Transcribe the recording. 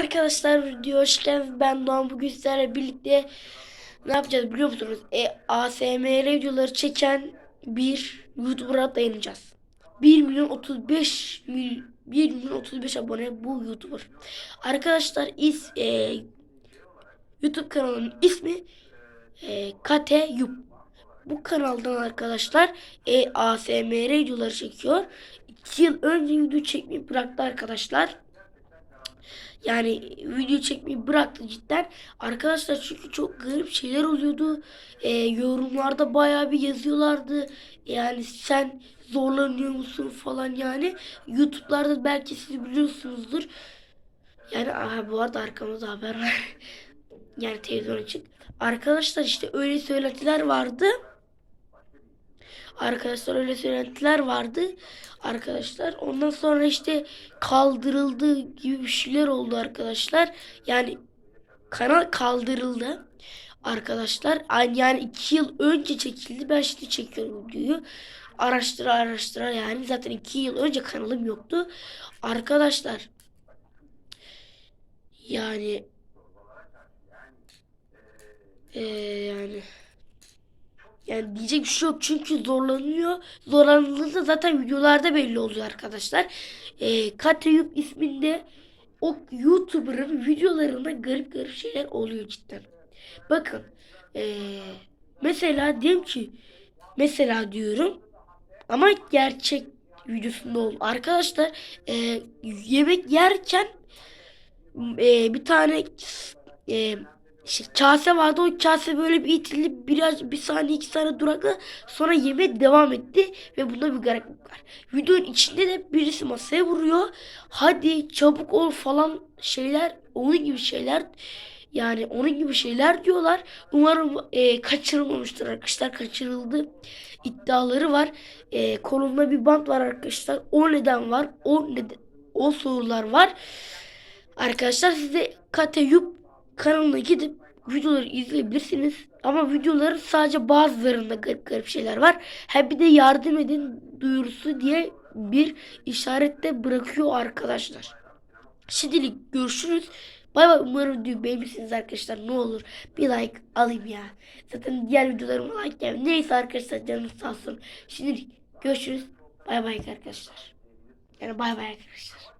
Arkadaşlar video geldiniz. Ben Doğan bugün sizlerle birlikte ne yapacağız biliyor musunuz? E, ASMR videoları çeken bir YouTuber'a dayanacağız. 1 milyon 35 mil 1 milyon 35 abone bu YouTuber. Arkadaşlar is e, YouTube kanalının ismi e, Kate Yup. Bu kanaldan arkadaşlar e, ASMR videoları çekiyor. 2 yıl önce video çekmeyi bıraktı arkadaşlar. Yani video çekmeyi bıraktı cidden. Arkadaşlar çünkü çok garip şeyler oluyordu. Ee, yorumlarda bayağı bir yazıyorlardı. Yani sen zorlanıyor musun falan yani. YouTube'larda belki siz biliyorsunuzdur. Yani aha bu arada arkamızda haber var. yani televizyon açık. Arkadaşlar işte öyle söylentiler vardı. Arkadaşlar öyle söylentiler vardı. Arkadaşlar ondan sonra işte kaldırıldı gibi bir şeyler oldu arkadaşlar. Yani kanal kaldırıldı. Arkadaşlar yani iki yıl önce çekildi. Ben şimdi çekiyorum videoyu. Araştıra araştıra yani zaten iki yıl önce kanalım yoktu. Arkadaşlar yani eee yani yani diyecek bir şey yok çünkü zorlanıyor. Zorlandığı zaten videolarda belli oluyor arkadaşlar. Ee, Katayup isminde o YouTuber'ın videolarında garip garip şeyler oluyor cidden. Bakın ee, mesela diyelim ki mesela diyorum ama gerçek videosunda oldu. Arkadaşlar ee, yemek yerken ee, bir tane işte kase vardı o kase böyle bir itildi biraz bir saniye iki saniye durakla sonra yemeğe devam etti ve bunda bir gariplik var. Videonun içinde de birisi masaya vuruyor. Hadi çabuk ol falan şeyler onun gibi şeyler yani onun gibi şeyler diyorlar. Umarım e, kaçırılmamıştır arkadaşlar. Kaçırıldı iddiaları var. E, kolumda bir bant var arkadaşlar. O neden var? O neden? O sorular var. Arkadaşlar size Kateyup kanalına gidip videoları izleyebilirsiniz. Ama videoların sadece bazılarında garip garip şeyler var. Ha bir de yardım edin duyurusu diye bir işarette bırakıyor arkadaşlar. Şimdilik görüşürüz. Bay bay umarım videoyu beğenirsiniz arkadaşlar. Ne olur bir like alayım ya. Zaten diğer videolarıma like gelmiyor. Neyse arkadaşlar canınız sağ olsun. Şimdilik görüşürüz. Bay bay arkadaşlar. Yani bay bay arkadaşlar.